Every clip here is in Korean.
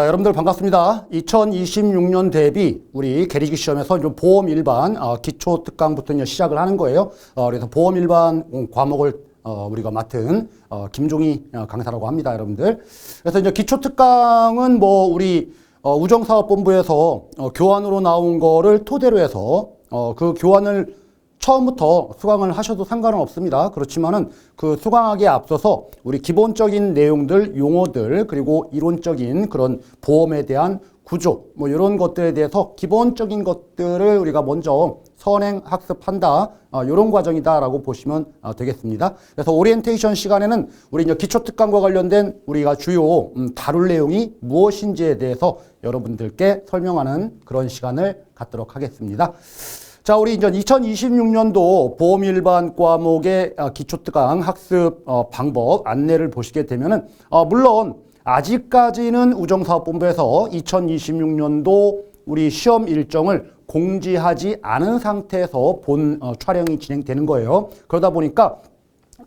자, 여러분들 반갑습니다. 2026년 대비 우리 계리기 시험에서 좀 보험 일반 어, 기초 특강부터 이제 시작을 하는 거예요. 어, 그래서 보험 일반 과목을 어, 우리가 맡은 어, 김종희 어, 강사라고 합니다, 여러분들. 그래서 이제 기초 특강은 뭐 우리 어, 우정사업본부에서 어, 교환으로 나온 거를 토대로 해서 어, 그 교환을 처음부터 수강을 하셔도 상관은 없습니다. 그렇지만은 그 수강하기에 앞서서 우리 기본적인 내용들, 용어들, 그리고 이론적인 그런 보험에 대한 구조, 뭐 이런 것들에 대해서 기본적인 것들을 우리가 먼저 선행 학습한다. 어, 이런 과정이다라고 보시면 어, 되겠습니다. 그래서 오리엔테이션 시간에는 우리 이제 기초 특강과 관련된 우리가 주요 음, 다룰 내용이 무엇인지에 대해서 여러분들께 설명하는 그런 시간을 갖도록 하겠습니다. 자, 우리 이제 2026년도 보험 일반 과목의 어, 기초특강 학습 어, 방법 안내를 보시게 되면은 어, 물론 아직까지는 우정사업본부에서 2026년도 우리 시험 일정을 공지하지 않은 상태에서 본 어, 촬영이 진행되는 거예요. 그러다 보니까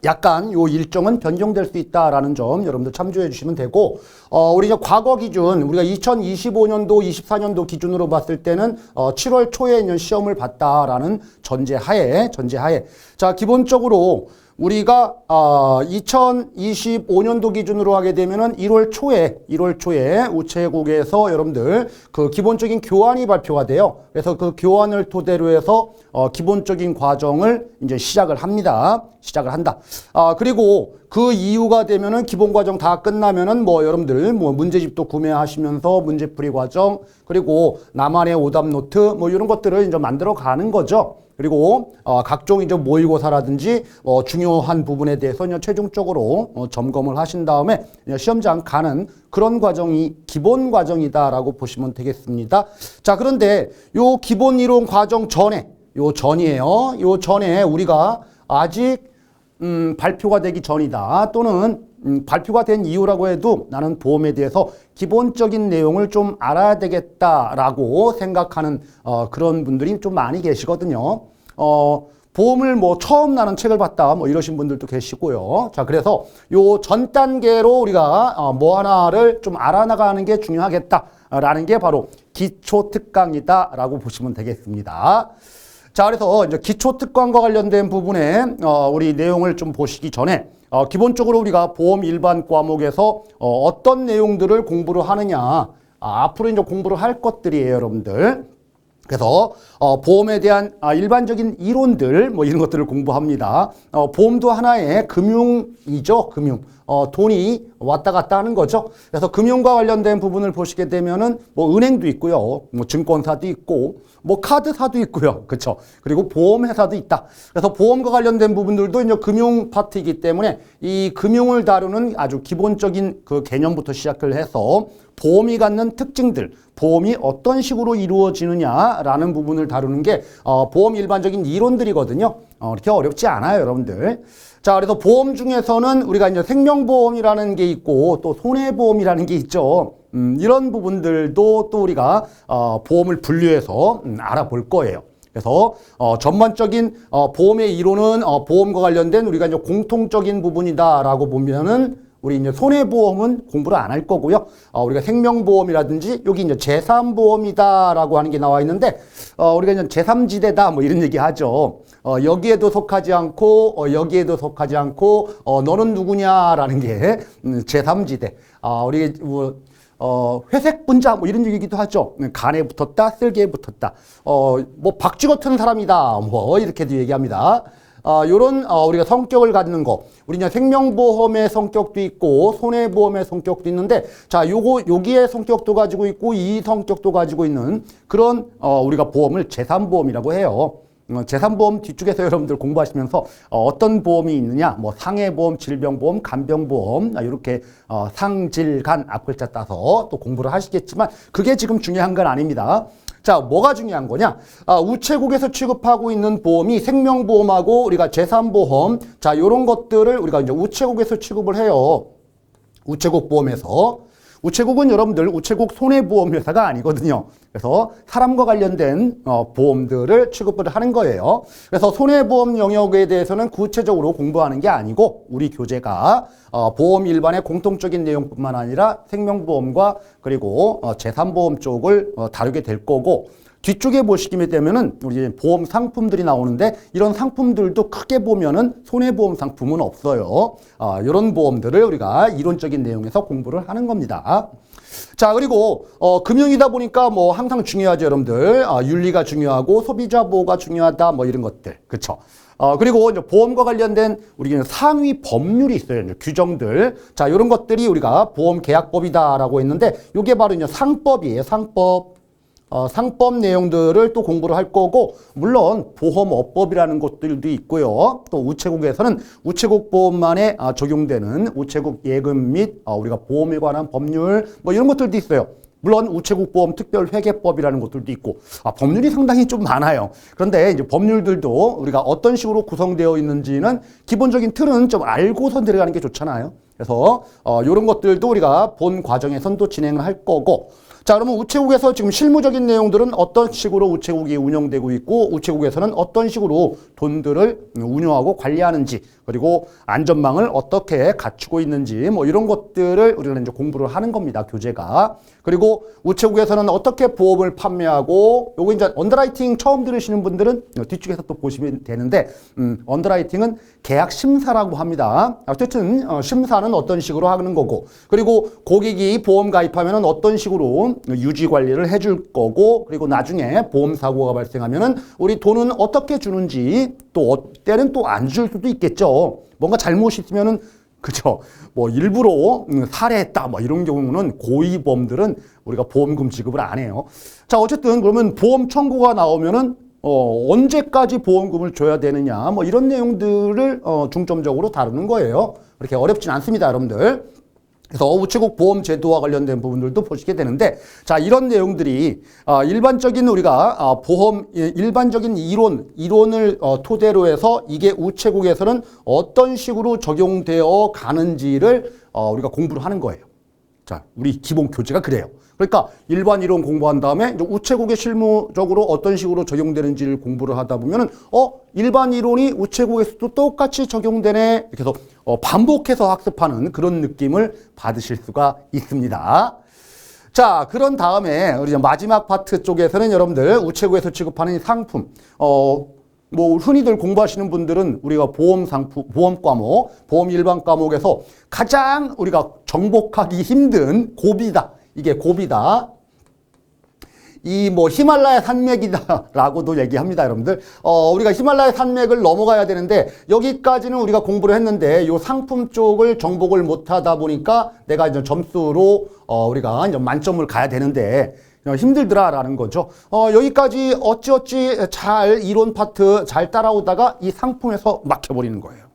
약간 요 일정은 변경될 수 있다라는 점 여러분들 참조해 주시면 되고 어 우리 이제 과거 기준 우리가 2025년도 24년도 기준으로 봤을 때는 어 7월 초에 이제 시험을 봤다라는 전제하에 전제하에. 자 기본적으로 우리가 어 2025년도 기준으로 하게 되면은 1월 초에 1월 초에 우체국에서 여러분들 그 기본적인 교환이 발표가 돼요. 그래서 그 교환을 토대로 해서 어 기본적인 과정을 이제 시작을 합니다. 시작을 한다. 아 그리고 그 이유가 되면은 기본 과정 다 끝나면은 뭐 여러분들 뭐 문제집도 구매하시면서 문제풀이 과정 그리고 나만의 오답 노트 뭐 이런 것들을 이제 만들어 가는 거죠. 그리고 어, 각종 이제 모의고사라든지 어, 중요한 부분에 대해서 최종적으로 어, 점검을 하신 다음에 이제 시험장 가는 그런 과정이 기본 과정이다라고 보시면 되겠습니다. 자 그런데 요 기본 이론 과정 전에 요 전이에요. 요 전에 우리가 아직 음, 발표가 되기 전이다 또는 음, 발표가 된 이유라고 해도 나는 보험에 대해서 기본적인 내용을 좀 알아야 되겠다라고 생각하는 어, 그런 분들이 좀 많이 계시거든요. 어, 보험을 뭐 처음 나는 책을 봤다 뭐 이러신 분들도 계시고요. 자 그래서 요 전 단계로 우리가 어, 뭐 하나를 좀 알아나가는 게 중요하겠다라는 게 바로 기초 특강이다라고 보시면 되겠습니다. 자, 그래서 이제 기초 특강과 관련된 부분에 어, 우리 내용을 좀 보시기 전에 어, 기본적으로 우리가 보험 일반 과목에서 어, 어떤 내용들을 공부를 하느냐 아, 앞으로 이제 공부를 할 것들이에요, 여러분들. 그래서 어, 보험에 대한 아, 일반적인 이론들 뭐 이런 것들을 공부합니다. 어, 보험도 하나의 금융이죠, 금융. 어, 돈이 왔다 갔다 하는 거죠. 그래서 금융과 관련된 부분을 보시게 되면은 뭐 은행도 있고요, 뭐 증권사도 있고, 뭐 카드사도 있고요, 그렇죠. 그리고 보험회사도 있다. 그래서 보험과 관련된 부분들도 이제 금융 파트이기 때문에 이 금융을 다루는 아주 기본적인 그 개념부터 시작을 해서 보험이 갖는 특징들, 보험이 어떤 식으로 이루어지느냐라는 부분을 다루는 게 어, 보험 일반적인 이론들이거든요. 어, 그렇게 어렵지 않아요, 여러분들. 자, 그래서 보험 중에서는 우리가 이제 생명보험이라는 게 있고 또 손해보험이라는 게 있죠. 음, 이런 부분들도 또 우리가 어, 보험을 분류해서 음, 알아볼 거예요. 그래서 어, 전반적인 어, 보험의 이론은 어, 보험과 관련된 우리가 이제 공통적인 부분이다라고 보면은 우리 이제 손해보험은 공부를 안 할 거고요. 어, 우리가 생명보험이라든지 여기 이제 재산보험이다라고 하는 게 나와 있는데 어, 우리가 이제 제3지대다 뭐 이런 얘기 하죠. 어, 여기에도 속하지 않고 어, 여기에도 속하지 않고 어, 너는 누구냐라는 게 음, 제3지대. 아, 우리 뭐, 어, 회색 분자 뭐 이런 얘기도 하죠. 간에 붙었다, 쓸개에 붙었다. 어, 뭐 박쥐 같은 사람이다. 뭐 이렇게도 얘기합니다. 어, 요런, 어, 우리가 성격을 갖는 거. 우리 이제 생명보험의 성격도 있고, 손해보험의 성격도 있는데, 자, 요거, 여기에 성격도 가지고 있고, 이 성격도 가지고 있는 그런, 어, 우리가 보험을 재산보험이라고 해요. 어, 재산보험 뒤쪽에서 여러분들 공부하시면서 어, 어떤 보험이 있느냐, 뭐 상해보험, 질병보험, 간병보험 이렇게 어, 상질간 앞글자 따서 또 공부를 하시겠지만 그게 지금 중요한 건 아닙니다. 자, 뭐가 중요한 거냐? 아, 우체국에서 취급하고 있는 보험이 생명보험하고 우리가 재산보험, 자, 요런 것들을 우리가 이제 우체국에서 취급을 해요. 우체국 보험에서. 우체국은 여러분들 우체국 손해보험회사가 아니거든요. 그래서 사람과 관련된 어, 보험들을 취급을 하는 거예요. 그래서 손해보험 영역에 대해서는 구체적으로 공부하는 게 아니고 우리 교재가 어, 보험 일반의 공통적인 내용뿐만 아니라 생명보험과 그리고 어, 재산보험 쪽을 어, 다루게 될 거고 뒤쪽에 보시게 되면은 우리 보험 상품들이 나오는데 이런 상품들도 크게 보면은 손해보험 상품은 없어요. 아, 이런 보험들을 우리가 이론적인 내용에서 공부를 하는 겁니다. 자 그리고 어, 금융이다 보니까 뭐 항상 중요하죠 여러분들 아, 윤리가 중요하고 소비자 보호가 중요하다 뭐 이런 것들 그렇죠. 어, 그리고 이제 보험과 관련된 우리는 상위 법률이 있어요. 규정들. 자, 이런 것들이 우리가 보험 계약법이다라고 했는데 이게 바로 이제 상법이에요. 상법. 어, 상법 내용들을 또 공부를 할 거고 물론 보험업법이라는 것들도 있고요. 또 우체국에서는 우체국 보험만에 아, 적용되는 우체국 예금 및 어, 우리가 보험에 관한 법률 뭐 이런 것들도 있어요. 물론 우체국 보험 특별 회계법이라는 것들도 있고 아, 법률이 상당히 좀 많아요. 그런데 이제 법률들도 우리가 어떤 식으로 구성되어 있는지는 기본적인 틀은 좀 알고서 들어가는 게 좋잖아요. 그래서 어, 이런 것들도 우리가 본 과정에선 또 진행을 할 거고 자, 그러면 우체국에서 지금 실무적인 내용들은 어떤 식으로 우체국이 운영되고 있고 우체국에서는 어떤 식으로 돈들을 운영하고 관리하는지 그리고 안전망을 어떻게 갖추고 있는지 뭐 이런 것들을 우리는 이제 공부를 하는 겁니다. 교재가. 그리고 우체국에서는 어떻게 보험을 판매하고 요거 이제 언더라이팅 처음 들으시는 분들은 뒤쪽에서 또 보시면 되는데 음, 언더라이팅은 계약 심사라고 합니다. 어쨌든 어, 심사는 어떤 식으로 하는 거고 그리고 고객이 보험 가입하면은 어떤 식으로 유지 관리를 해줄 거고 그리고 나중에 보험 사고가 발생하면은 우리 돈은 어떻게 주는지 또 때는 또 안 줄 수도 있겠죠. 뭔가 잘못이 있으면은 그죠. 뭐 일부러 음, 살해했다 뭐 이런 경우는 고의범들은 우리가 보험금 지급을 안 해요. 자 어쨌든 그러면 보험 청구가 나오면은 어, 언제까지 보험금을 줘야 되느냐 뭐 이런 내용들을 어, 중점적으로 다루는 거예요. 그렇게 어렵진 않습니다, 여러분들. 그래서 우체국 보험 제도와 관련된 부분들도 보시게 되는데 자 이런 내용들이 어, 일반적인 우리가 어, 보험 예, 일반적인 이론 이론을 어, 토대로 해서 이게 우체국에서는 어떤 식으로 적용되어 가는지를 어, 우리가 공부를 하는 거예요. 자, 우리 기본 교재가 그래요. 그러니까 일반 이론 공부한 다음에 우체국에 실무적으로 어떤 식으로 적용되는지를 공부를 하다 보면은 어 일반 이론이 우체국에서도 똑같이 적용되네 이렇게 해서 어, 반복해서 학습하는 그런 느낌을 받으실 수가 있습니다. 자, 그런 다음에 우리 마지막 파트 쪽에서는 여러분들 우체국에서 취급하는 이 상품, 어, 뭐 흔히들 공부하시는 분들은 우리가 보험 상품, 보험 과목, 보험 일반 과목에서 가장 우리가 정복하기 힘든 고비다. 이게 고비다. 이 뭐 히말라야 산맥이다라고도 얘기합니다, 여러분들. 어, 우리가 히말라야 산맥을 넘어가야 되는데 여기까지는 우리가 공부를 했는데 이 상품 쪽을 정복을 못 하다 보니까 내가 이제 점수로 어, 우리가 이제 만점을 가야 되는데 어, 힘들더라라는 거죠. 어, 여기까지 어찌어찌 잘 이론 파트 잘 따라오다가 이 상품에서 막혀버리는 거예요.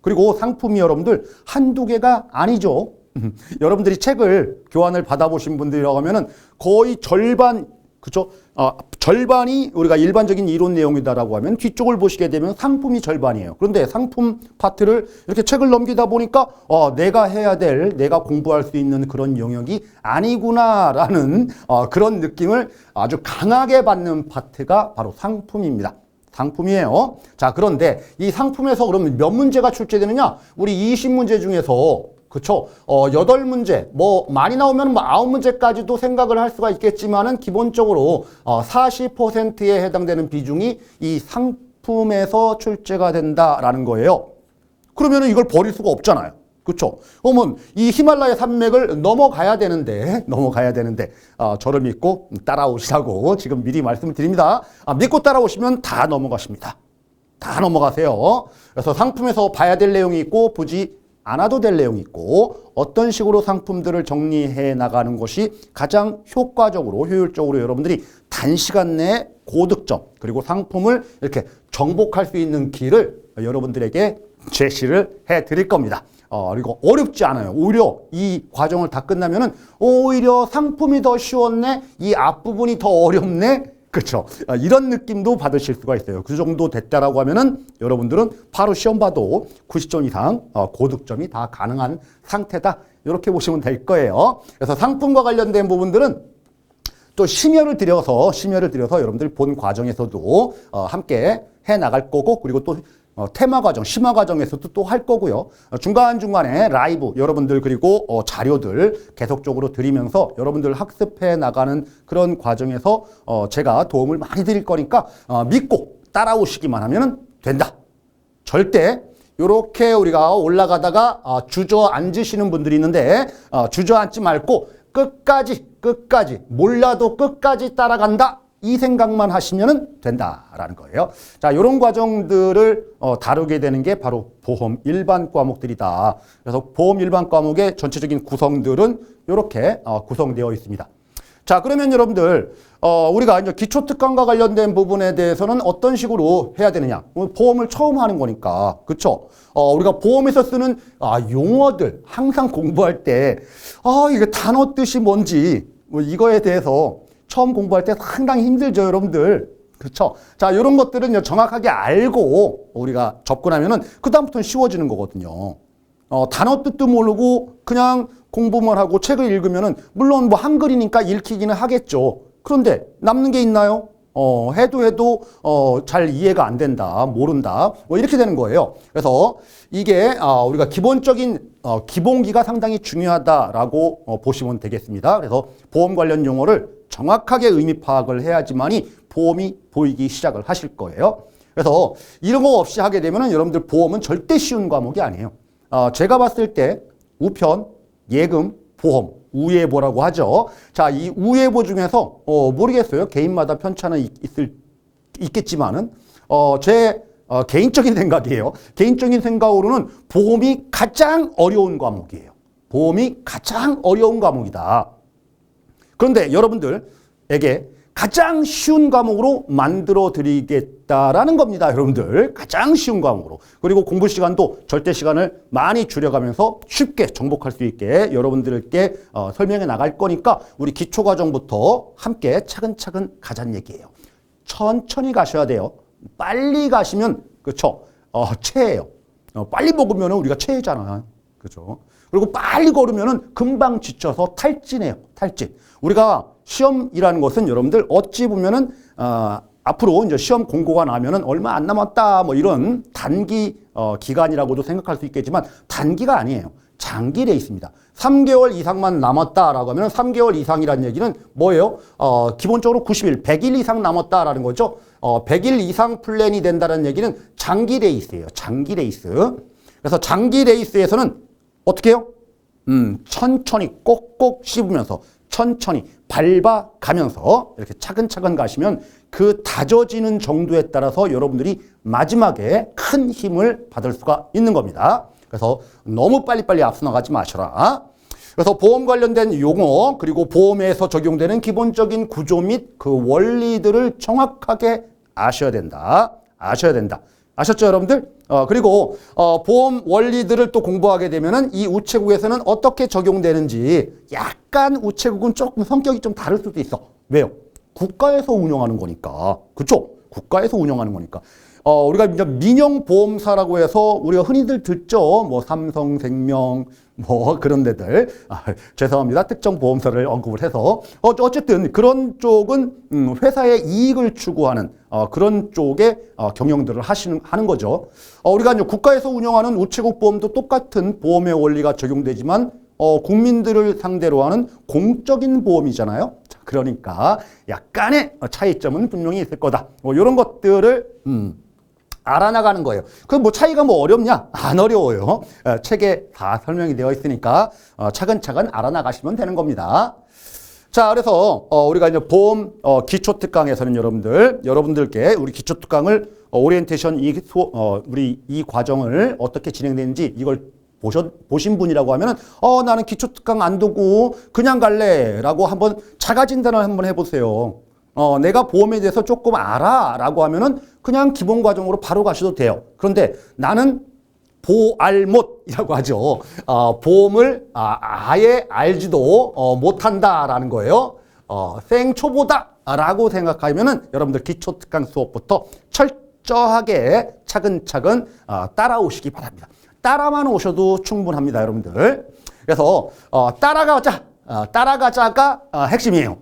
그리고 상품이 여러분들 한두 개가 아니죠. 여러분들이 책을 교환을 받아보신 분들이라고 하면은 거의 절반 그죠? 아, 절반이 우리가 일반적인 이론 내용이다라고 하면 뒤쪽을 보시게 되면 상품이 절반이에요. 그런데 상품 파트를 이렇게 책을 넘기다 보니까 어, 내가 해야 될, 내가 공부할 수 있는 그런 영역이 아니구나라는 어, 그런 느낌을 아주 강하게 받는 파트가 바로 상품입니다. 상품이에요. 자, 그런데 이 상품에서 그러면 몇 문제가 출제되느냐? 우리 20문제 중에서 그쵸? 어, 여덟 문제, 뭐, 많이 나오면 뭐, 아홉 문제까지도 생각을 할 수가 있겠지만은, 기본적으로, 어, 40%에 해당되는 비중이 이 상품에서 출제가 된다라는 거예요. 그러면은 이걸 버릴 수가 없잖아요. 그쵸? 그러면 이 히말라야 산맥을 넘어가야 되는데, 넘어가야 되는데, 어, 저를 믿고 따라오시라고 지금 미리 말씀을 드립니다. 아, 믿고 따라오시면 다 넘어가십니다. 다 넘어가세요. 그래서 상품에서 봐야 될 내용이 있고, 보지 않아도 될 내용이 있고 어떤 식으로 상품들을 정리해 나가는 것이 가장 효과적으로 효율적으로 여러분들이 단시간 내에 고득점 그리고 상품을 이렇게 정복할 수 있는 길을 여러분들에게 제시를 해 드릴 겁니다. 어, 그리고 어렵지 않아요. 오히려 이 과정을 다 끝나면은 오히려 상품이 더 쉬웠네, 이 앞부분이 더 어렵네, 그렇죠. 이런 느낌도 받으실 수가 있어요. 그 정도 됐다라고 하면은 여러분들은 바로 시험 봐도 90점 이상 어, 고득점이 다 가능한 상태다. 이렇게 보시면 될 거예요. 그래서 상품과 관련된 부분들은 또 심혈을 들여서 심혈을 들여서 여러분들 본 과정에서도 어, 함께 해 나갈 거고 그리고 또 어, 테마 과정, 심화 과정에서도 또 할 거고요. 어, 중간 중간에 라이브 여러분들 그리고 어, 자료들 계속적으로 드리면서 여러분들 학습해 나가는 그런 과정에서 어, 제가 도움을 많이 드릴 거니까 어, 믿고 따라오시기만 하면 된다. 절대 이렇게 우리가 올라가다가 어, 주저앉으시는 분들이 있는데 어, 주저앉지 말고 끝까지 끝까지 몰라도 끝까지 따라간다 이 생각만 하시면 된다라는 거예요. 자, 이런 과정들을 어, 다루게 되는 게 바로 보험 일반 과목들이다. 그래서 보험 일반 과목의 전체적인 구성들은 이렇게 어, 구성되어 있습니다. 자, 그러면 여러분들, 어, 우리가 이제 기초특강과 관련된 부분에 대해서는 어떤 식으로 해야 되느냐? 뭐 보험을 처음 하는 거니까. 그쵸? 어, 우리가 보험에서 쓰는, 아, 용어들, 항상 공부할 때, 아, 이게 단어 뜻이 뭔지, 뭐 이거에 대해서 처음 공부할 때 상당히 힘들죠, 여러분들. 그렇죠? 자, 이런 것들은 정확하게 알고 우리가 접근하면은 그다음부터는 쉬워지는 거거든요. 어, 단어 뜻도 모르고 그냥 공부만 하고 책을 읽으면은 물론 뭐 한글이니까 읽히기는 하겠죠. 그런데 남는 게 있나요? 어, 해도 해도 어, 잘 이해가 안 된다, 모른다, 뭐 이렇게 되는 거예요. 그래서 이게 어, 우리가 기본적인 어, 기본기가 상당히 중요하다라고 어, 보시면 되겠습니다. 그래서 보험 관련 용어를 정확하게 의미 파악을 해야지만이 보험이 보이기 시작을 하실 거예요. 그래서 이런 거 없이 하게 되면은 여러분들 보험은 절대 쉬운 과목이 아니에요. 어, 제가 봤을 때 우편, 예금, 보험, 우예보라고 하죠. 자, 이 우예보 중에서 어, 모르겠어요. 개인마다 편차는 있, 있을 있겠지만은 어, 제 어, 개인적인 생각이에요. 개인적인 생각으로는 보험이 가장 어려운 과목이에요. 보험이 가장 어려운 과목이다. 그런데 여러분들에게 가장 쉬운 과목으로 만들어 드리겠다라는 겁니다. 여러분들. 가장 쉬운 과목으로. 그리고 공부 시간도 절대 시간을 많이 줄여가면서 쉽게 정복할 수 있게 여러분들께 어, 설명해 나갈 거니까 우리 기초 과정부터 함께 차근차근 가자는 얘기예요. 천천히 가셔야 돼요. 빨리 가시면 그렇죠. 어, 체해요. 어, 빨리 먹으면 우리가 체해잖아. 그렇죠. 그리고 빨리 걸으면 금방 지쳐서 탈진해요. 탈진. 우리가 시험이라는 것은 여러분들 어찌 보면은 어, 앞으로 이제 시험 공고가 나면은 얼마 안 남았다 뭐 이런 단기 어, 기간이라고도 생각할 수 있겠지만 단기가 아니에요. 장기 레이스입니다. 3개월 이상만 남았다라고 하면 3개월 이상이라는 얘기는 뭐예요? 어, 기본적으로 90일, 100일 이상 남았다라는 거죠. 어, 100일 이상 플랜이 된다는 얘기는 장기 레이스예요. 장기 레이스. 그래서 장기 레이스에서는 어떻게 해요? 음, 천천히 꼭꼭 씹으면서 천천히 밟아가면서 이렇게 차근차근 가시면 그 다져지는 정도에 따라서 여러분들이 마지막에 큰 힘을 받을 수가 있는 겁니다. 그래서 너무 빨리빨리 앞서 나가지 마셔라. 그래서 보험 관련된 용어 그리고 보험에서 적용되는 기본적인 구조 및 그 원리들을 정확하게 아셔야 된다. 아셔야 된다. 아셨죠, 여러분들? 어, 그리고, 어, 보험 원리들을 또 공부하게 되면은 이 우체국에서는 어떻게 적용되는지 약간 우체국은 조금 성격이 좀 다를 수도 있어. 왜요? 국가에서 운영하는 거니까. 그쵸? 국가에서 운영하는 거니까. 어, 우리가 이제 민영보험사라고 해서 우리가 흔히들 듣죠. 뭐 삼성생명, 뭐 그런 데들. 아, 죄송합니다. 특정 보험사를 언급을 해서. 어, 어쨌든 그런 쪽은 음, 회사의 이익을 추구하는 어, 그런 쪽의 어, 경영들을 하시는, 하는 거죠. 어, 우리가 이제 국가에서 운영하는 우체국 보험도 똑같은 보험의 원리가 적용되지만 어, 국민들을 상대로 하는 공적인 보험이잖아요. 자, 그러니까 약간의 차이점은 분명히 있을 거다. 뭐 이런 것들을 음, 알아나가는 거예요. 그뭐 차이가 뭐 어렵냐? 안 어려워요. 어, 책에 다 설명이 되어 있으니까 어, 차근차근 알아나가시면 되는 겁니다. 자, 그래서 어, 우리가 이제 보험 어, 기초 특강에서는 여러분들 여러분들께 우리 기초 특강을 어, 오리엔테이션 이 우리 이 과정을 어떻게 진행되는지 이걸 보셨, 보신 분이라고 하면은, 어, 나는 기초 특강 안 두고 그냥 갈래. 라고 한번 자가 진단을 한번 해보세요. 어, 내가 보험에 대해서 조금 알아. 라고 하면은 그냥 기본 과정으로 바로 가셔도 돼요. 그런데 나는 보알못이라고 하죠. 어, 보험을 아, 아예 알지도 어, 못한다라는 거예요. 어, 생초보다라고 생각하면은 여러분들 기초 특강 수업부터 철저하게 차근차근 어, 따라오시기 바랍니다. 따라만 오셔도 충분합니다, 여러분들. 그래서 어, 따라가자, 어, 따라가자가 어, 핵심이에요.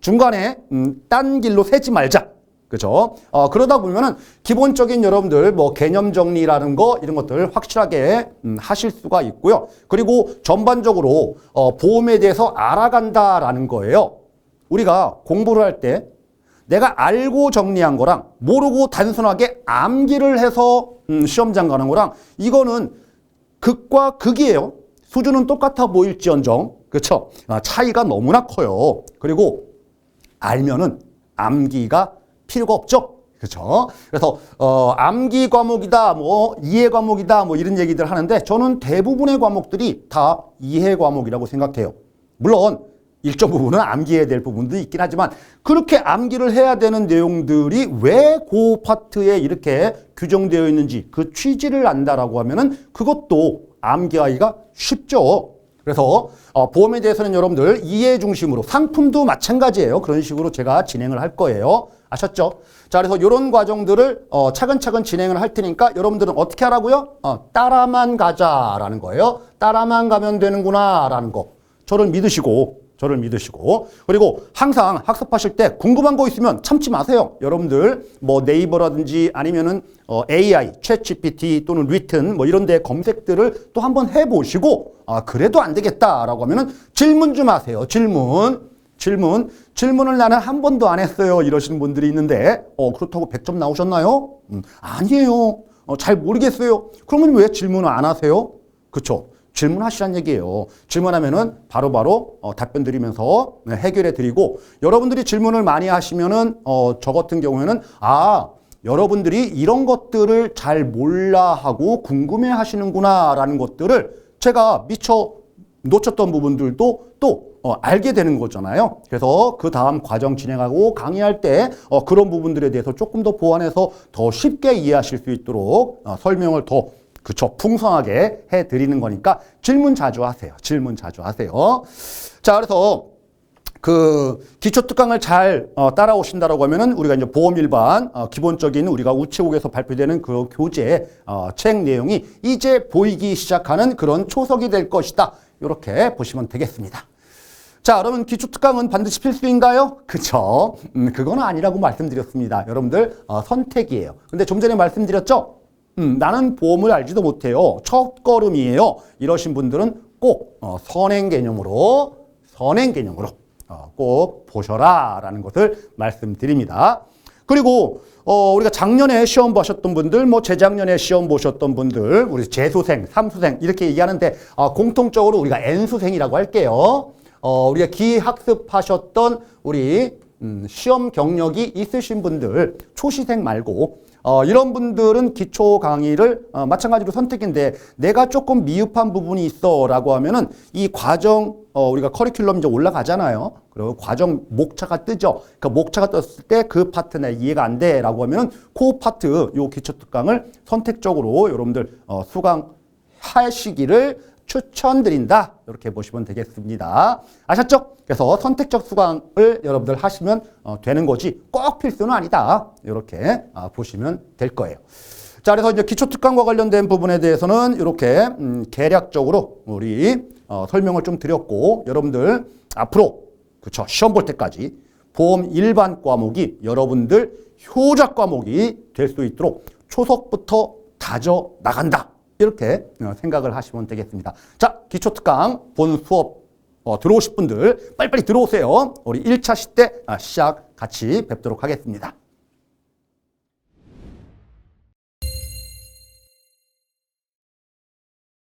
중간에 음, 딴 길로 새지 말자. 그죠? 어, 그러다 보면은 기본적인 여러분들 뭐 개념 정리라는 거 이런 것들 확실하게 음, 하실 수가 있고요. 그리고 전반적으로 어, 보험에 대해서 알아간다라는 거예요. 우리가 공부를 할 때 내가 알고 정리한 거랑 모르고 단순하게 암기를 해서 음, 시험장 가는 거랑 이거는 극과 극이에요. 수준은 똑같아 보일지언정 그렇죠? 아, 차이가 너무나 커요. 그리고 알면은 암기가 필요가 없죠. 그렇죠? 그래서 어, 암기 과목이다, 뭐 이해 과목이다, 뭐 이런 얘기들 하는데 저는 대부분의 과목들이 다 이해 과목이라고 생각해요. 물론 일정 부분은 암기해야 될 부분도 있긴 하지만 그렇게 암기를 해야 되는 내용들이 왜 그 파트에 이렇게 규정되어 있는지 그 취지를 안다라고 하면은 그것도 암기하기가 쉽죠. 그래서 어, 보험에 대해서는 여러분들 이해 중심으로 상품도 마찬가지예요. 그런 식으로 제가 진행을 할 거예요. 아셨죠? 자, 그래서 이런 과정들을 어, 차근차근 진행을 할 테니까 여러분들은 어떻게 하라고요? 어, 따라만 가자라는 거예요. 따라만 가면 되는구나라는 거. 저를 믿으시고 저를 믿으시고 그리고 항상 학습하실 때 궁금한 거 있으면 참지 마세요. 여러분들 뭐 네이버라든지 아니면은 어, AI, 챗GPT 또는 리튼 뭐 이런 데 검색들을 또 한번 해 보시고 아 그래도 안 되겠다라고 하면은 질문 좀 하세요. 질문. 질문. 질문을 나는 한 번도 안 했어요. 이러시는 분들이 있는데 어 그렇다고 100점 나오셨나요? 음, 아니에요. 어, 잘 모르겠어요. 그러면 왜 질문을 안 하세요? 그렇죠. 질문하시란 얘기예요. 질문하면은 바로바로 어, 답변 드리면서 네, 해결해 드리고 여러분들이 질문을 많이 하시면은 어, 저 같은 경우에는 아 여러분들이 이런 것들을 잘 몰라 하고 궁금해 하시는구나라는 것들을 제가 미처 놓쳤던 부분들도 또 어, 알게 되는 거잖아요. 그래서 그 다음 과정 진행하고 강의할 때 어, 그런 부분들에 대해서 조금 더 보완해서 더 쉽게 이해하실 수 있도록 어, 설명을 더 그쵸 풍성하게 해드리는 거니까 질문 자주 하세요. 질문 자주 하세요. 자 그래서 그 기초 특강을 잘 어, 따라오신다라고 하면은 우리가 이제 보험 일반 어, 기본적인 우리가 우체국에서 발표되는 그 교재 어, 책 내용이 이제 보이기 시작하는 그런 초석이 될 것이다. 이렇게 보시면 되겠습니다. 자, 그러면 기초 특강은 반드시 필수인가요? 그쵸. 음, 그건 아니라고 말씀드렸습니다. 여러분들, 어, 선택이에요. 근데 좀 전에 말씀드렸죠? 음, 나는 보험을 알지도 못해요. 첫 걸음이에요. 이러신 분들은 꼭, 어, 선행 개념으로, 선행 개념으로, 어, 꼭 보셔라. 라는 것을 말씀드립니다. 그리고, 어, 우리가 작년에 시험 보셨던 분들, 뭐 재작년에 시험 보셨던 분들, 우리 재수생, 삼수생, 이렇게 얘기하는데, 어, 공통적으로 우리가 N수생이라고 할게요. 어, 우리가 기학습하셨던 우리 음, 시험 경력이 있으신 분들, 초시생 말고 어, 이런 분들은 기초 강의를 어, 마찬가지로 선택인데 내가 조금 미흡한 부분이 있어라고 하면은 이 과정 어, 우리가 커리큘럼 이제 올라가잖아요. 그리고 과정 목차가 뜨죠. 그 목차가 떴을 때 그 파트내 이해가 안 돼라고 하면은 그 파트 요 기초 특강을 선택적으로 여러분들 어, 수강 하시기를 추천드린다. 이렇게 보시면 되겠습니다. 아셨죠? 그래서 선택적 수강을 여러분들 하시면 어, 되는 거지 꼭 필수는 아니다. 이렇게 아, 보시면 될 거예요. 자, 그래서 이제 기초 특강과 관련된 부분에 대해서는 이렇게 음, 개략적으로 우리 어, 설명을 좀 드렸고 여러분들 앞으로 그쵸 시험 볼 때까지 보험 일반 과목이 여러분들 효자 과목이 될 수 있도록 초석부터 다져 나간다. 이렇게 어, 생각을 하시면 되겠습니다. 자, 기초특강 본 수업 어, 들어오실 분들 빨리빨리 들어오세요. 우리 1차 시대 아, 시작 같이 뵙도록 하겠습니다.